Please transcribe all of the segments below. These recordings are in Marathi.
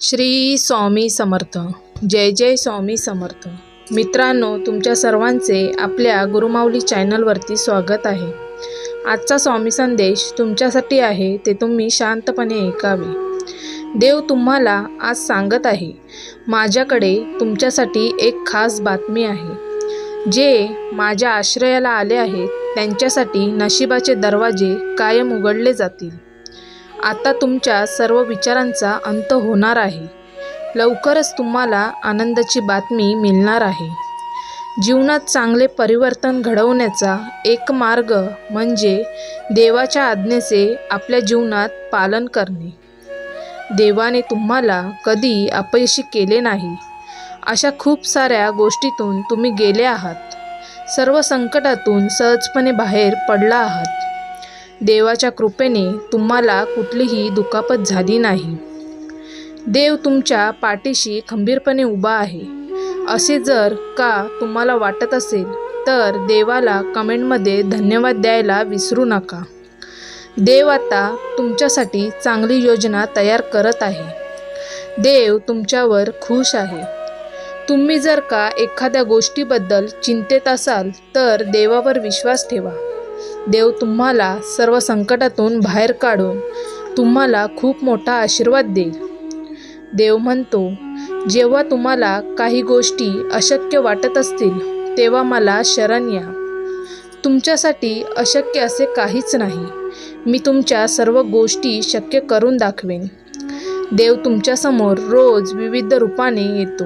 श्री स्वामी समर्थ. जय जय स्वामी समर्थ. मित्रांनो तुमच्या सर्वांचे आपल्या गुरुमाऊली चॅनलवरती स्वागत आहे. आजचा स्वामी संदेश तुमच्यासाठी आहे ते तुम्ही शांतपणे ऐकावे. देव तुम्हाला आज सांगत आहे माझ्याकडे तुमच्यासाठी एक खास बातमी आहे. जे माझ्या आश्रयाला आले आहेत त्यांच्यासाठी नशिबाचे दरवाजे कायम उघडले जातील. आता तुमच्या सर्व विचारांचा अंत होणार आहे. लवकरच तुम्हाला आनंदाची बातमी मिळणार आहे. जीवनात चांगले परिवर्तन घडवण्याचा एक मार्ग म्हणजे देवाच्या आज्ञेचे आपल्या जीवनात पालन करणे. देवाने तुम्हाला कधी अपयशी केले नाही. अशा खूप साऱ्या गोष्टीतून तुम्ही गेले आहात. सर्व संकटातून सहजपणे बाहेर पडला आहात. देवाच्या कृपेने तुम्हाला कुठलीही दुखापत झाली नाही. देव तुमच्या पाठीशी खंबीरपणे उभा आहे. असे जर का तुम्हाला वाटत असेल तर देवाला कमेंटमध्ये धन्यवाद द्यायला विसरू नका. देव आता तुमच्यासाठी चांगली योजना तयार करत आहे. देव तुमच्यावर खुश आहे. तुम्ही जर का एखाद्या गोष्टीबद्दल चिंतेत असाल तर देवावर विश्वास ठेवा. देव तुम्हाला सर्व संकटातून बाहेर काढून तुम्हाला खूप मोठा आशीर्वाद देईल. देव म्हणतो जेव्हा तुम्हाला काही गोष्टी अशक्य वाटत असतील तेव्हा मला शरण या. तुमच्यासाठी अशक्य असे काहीच नाही. मी तुमच्या सर्व गोष्टी शक्य करून दाखवेन. देव तुमच्यासमोर रोज विविध रूपाने येतो.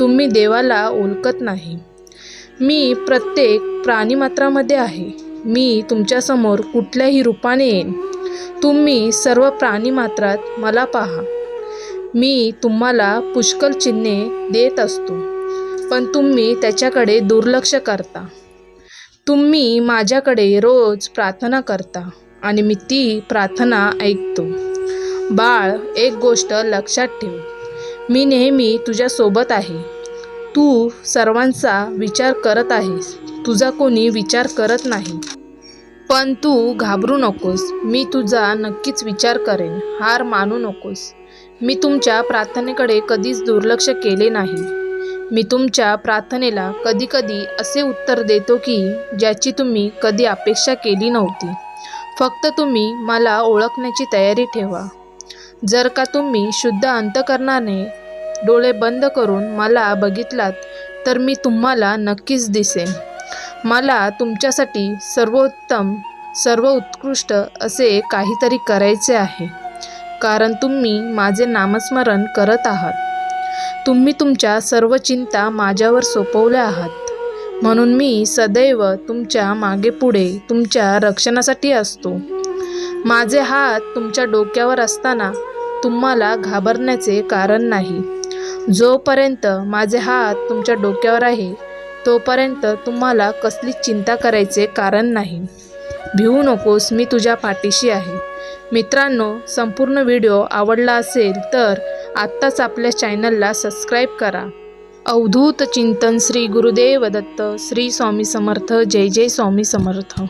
तुम्ही देवाला ओळखत नाही. मी प्रत्येक प्राणीमात्रामध्ये आहे. मी तुमच्यासमोर कुठल्याही रूपाने येईन. तुम्ही सर्व प्राणीमात्रात मला पहा. मी तुम्हाला पुष्कळ चिन्हे देत असतो पण तुम्ही त्याच्याकडे दुर्लक्ष करता. तुम्ही माझ्याकडे रोज प्रार्थना करता आणि मी ती प्रार्थना ऐकतो. बाळ एक गोष्ट लक्षात ठेव. मी नेहमी तुझ्यासोबत आहे. तू सर्वांचा विचार करत आहेस. तुझा कोणी विचार करत नाही. पण तू घाबरू नकोस. मी तुझा नक्कीच विचार करेन. हार मानू नकोस. मी तुमच्या प्रार्थनेकडे कधीच दुर्लक्ष केले नाही. मी तुमच्या प्रार्थनेला कधीकधी असे उत्तर देतो की ज्याची तुम्ही कधी अपेक्षा केली नव्हती. फक्त तुम्ही मला ओळखण्याची तयारी ठेवा. जर का तुम्ही शुद्ध अंतकरणाने डोळे बंद करून मला बघितलात तर मी तुम्हाला नक्कीच दिसेन. मला तुमच्यासाठी सर्वोत्तम सर्व उत्कृष्ट असे काहीतरी करायचे आहे. कारण तुम्ही माझे नामस्मरण करत आहात. तुम्ही तुमच्या सर्व चिंता माझ्यावर सोपवल्या आहात. म्हणून मी सदैव तुमच्या मागे पुढे तुमच्या रक्षणासाठी असतो. माझे हात तुमच्या डोक्यावर असताना तुम्हाला घाबरण्याचे कारण नाही. जोपर्यंत माझे हात तुमच्या डोक्यावर आहे तोपर्यंत तुम्हाला कसलीच चिंता करायचे कारण नाही. भिवू नकोस मी तुझ्या पाठीशी आहे. मित्रांनो संपूर्ण व्हिडिओ आवडला असेल तर आत्ताच आपल्या चॅनलला सबस्क्राईब करा. अवधूत चिंतन श्री गुरुदेव दत्त श्री स्वामी समर्थ जय जय स्वामी समर्थ.